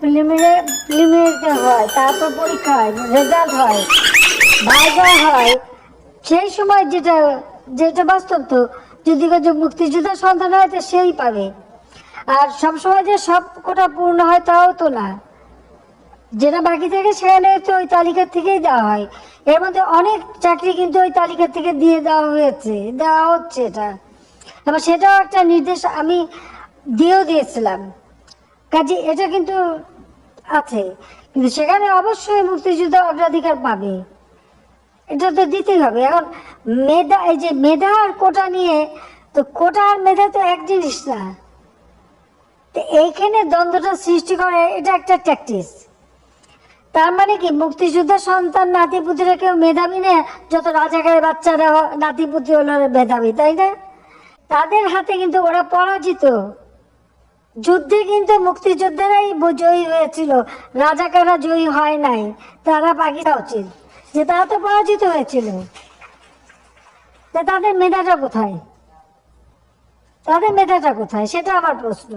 Preliminary হয়, তারপর পরীক্ষা হয় রেজাল্ট হয় ভাইবা হয়। সেই সময় যেটা যেটা বাস্তব যদি কেউ মুক্তিযোদ্ধার সন্তান হয়, তো সেই পাবে। আর সবসময় যে সব কোটা পূর্ণ হয়, তাও তো না। যেটা বাকি থাকে, সেখানে তো ওই তালিকা থেকেই দেওয়া হয়। এর মধ্যে অনেক চাকরি কিন্তু ওই তালিকা থেকে দিয়ে দেওয়া হয়েছে, দেওয়া হচ্ছে এটা। এবার সেটাও একটা নির্দেশ আমি দিয়েও দিয়েছিলাম। কাজে এটা কিন্তু আছে। কিন্তু সেখানে অবশ্যই মুক্তিযুদ্ধ অগ্রাধিকার পাবে। এটা তো দিতেই হবে। এখন মেধা, এই যে মেধা আর কোটা নিয়ে, তো কোটা আর মেধা তো এক জিনিস না। তো এইখানে দ্বন্দ্বটা সৃষ্টি করে, এটা একটা ট্যাকটিস তার মানে কি মুক্তিযুদ্ধের সন্তান নাতি নাতিপুতিরা কেউ মেধাবী না, যত রাজাকারের বাচ্চারা হ- নাতিপুতি হলো মেধাবী, তাই না? তাদের হাতে কিন্তু ওরা পরাজিত। যুদ্ধে কিন্তু মুক্তিযোদ্ধারাই জয়ী হয়েছিল। রাজাকাররা জয়ী হয় নাই। তারা পাকিস্তান উচিত যে তারা তো পরাজিত হয়েছিল। তাদের মেধাটা কোথায়? তাদের মেধাটা কোথায়? সেটা আমার প্রশ্ন।